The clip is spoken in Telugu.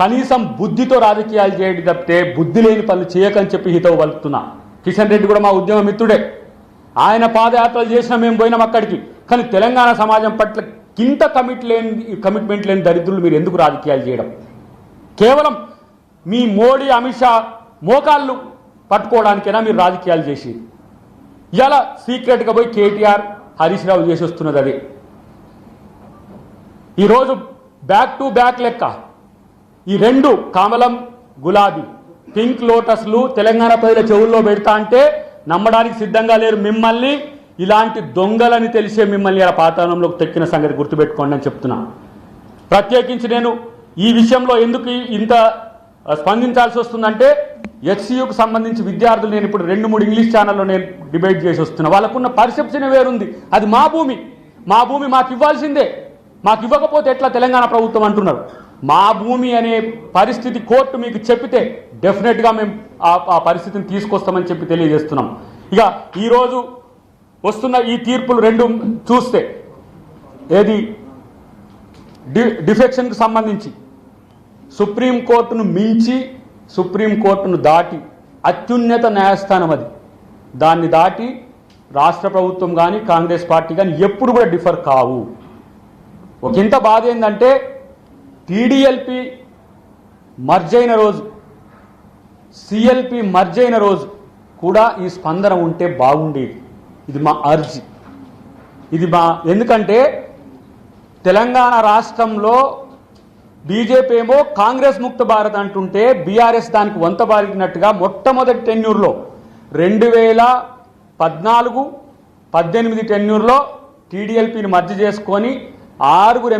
కనీసం బుద్ధితో రాజకీయాలు చేయడం తప్పితే బుద్ధి లేని పనులు చేయకని చెప్పి హితవు పలుకుతున్నా. కిషన్ రెడ్డి కూడా మా ఉద్యమ మిత్రుడే. ఆయన పాదయాత్రలు చేసినా మేము పోయినాం అక్కడికి. కానీ తెలంగాణ సమాజం పట్ల కింత కమిట్ లేని కమిట్మెంట్ లేని దరిద్రులు మీరు ఎందుకు రాజకీయాలు చేయడం? కేవలం మీ మోడీ అమిత్ షా మోకాళ్ళు పట్టుకోవడానికైనా మీరు రాజకీయాలు చేసి ఇలా సీక్రెట్గా పోయి కేటీఆర్ హరీష్ రావు చేసి వస్తున్నది అది. ఈరోజు బ్యాక్ టు బ్యాక్ లెక్క. ఈ రెండు కమలం గులాబీ. పింక్ లోటస్లు తెలంగాణ ప్రజల చెవుల్లో పెడతా అంటే నమ్మడానికి సిద్ధంగా లేరు మిమ్మల్ని. ఇలాంటి దొంగలని తెలిసే మిమ్మల్ని ఇలా పాతాళంలోకి తెక్కిన సంగతి గుర్తుపెట్టుకోండి అని చెప్తున్నా. ప్రత్యేకించి నేను ఈ విషయంలో ఎందుకు ఇంత స్పందించాల్సి వస్తుందంటే హెచ్సియుకు సంబంధించి విద్యార్థులు నేను ఇప్పుడు రెండు మూడు ఇంగ్లీష్ ఛానల్లో నేను డిబేట్ చేసి వస్తున్నా. వాళ్ళకున్న పర్సెప్షన్ వేరుంది. అది మా భూమి. మా భూమి మాకు ఇవ్వాల్సిందే మాకు ఇవ్వకపోతే ఎట్లా తెలంగాణ ప్రభుత్వం అంటున్నారు? మా భూమి అనే పరిస్థితి కోర్టు మీకు చెప్పితే డెఫినెట్గా మేము ఆ- ఆ పరిస్థితిని తీసుకొస్తామని చెప్పి తెలియజేస్తున్నాం. ఇక ఈరోజు వస్తున్న ఈ తీర్పులు రెండు చూస్తే ఏది? డి డిఫెక్షన్కు సంబంధించి. సుప్రీంకోర్టును మించి సుప్రీంకోర్టును దాటి అత్యున్నత న్యాయస్థానం అది. దాన్ని దాటి రాష్ట్ర ప్రభుత్వం కానీ కాంగ్రెస్ పార్టీ కానీ ఎప్పుడు కూడా డిఫర్ కావు. ఒకంత బాధ ఏంటంటే టీడీఎల్పి మర్జ్ అయిన రోజు సిఎల్పి మర్జ్ అయిన రోజు కూడా ఈ స్పందన ఉంటే బాగుండేది. ఇది మా అర్జీ. ఇది మా ఎందుకంటే తెలంగాణ రాష్ట్రంలో బీజేపీ ఏమో కాంగ్రెస్ ముక్త భారత్ అంటుంటే బీఆర్ఎస్ దానికి వంత బారినట్టుగా మొట్టమొదటి టెన్యూర్లో రెండు వేల పద్నాలుగు పద్దెనిమిది టెన్యూర్లో టీడీఎల్పీని మర్జీ చేసుకొని ఆరుగురు